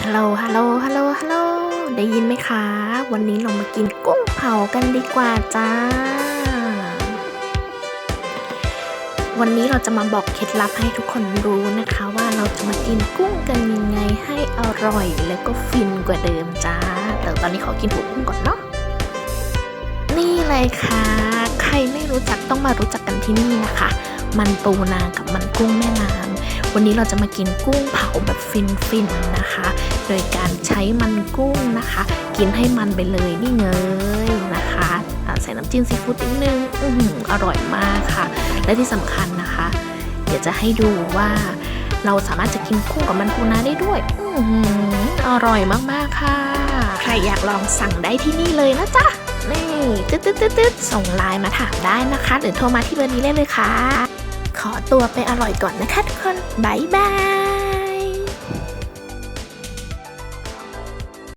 ฮัลโหล ฮัลโหล ฮัลโหล ฮัลโหล ได้ยินไหมคะ วันนี้เรามากินกุ้งเผากันดีกว่าจ้า วันนี้เราจะมาบอกเคล็ดลับให้ทุกคนรู้นะคะว่าเราจะมากินกุ้งกันยังไงให้อร่อยแล้วก็ฟินกว่าเดิมจ้า แต่ตอนนี้ขอกินหัวกุ้งก่อนเนาะ นี่เลยค่ะ ใครไม่รู้จักต้องมารู้จักกันที่นี่นะคะ มันปูนากับมันกุ้งแม่น้ำ วันนี้เราจะมากินกุ้งเผาแบบฟินๆนะคะ โดยการใช้มันกุ้งนะคะ กินให้มันไปเลยนี่เงยนะคะใส่น้ำจิ้มซีฟู้ดนิดนึงอืออร่อยมากค่ะ และที่สำคัญนะคะ เดี๋ยวจะให้ดูว่าเราสามารถจะกินกุ้งกับมันปูนาได้ด้วย อืออร่อยมากๆค่ะ ใครอยากลองสั่งได้ที่นี่เลยนะจ๊ะ นี่ตึ๊ดตึ๊ดตึ๊ดตึ๊ดส่งไลน์มาถามได้นะคะ หรือโทรมาที่เบอร์นี้ได้เลยค่ะ ขอตัวไปอร่อยก่อนนะคะทุกคนบายบาย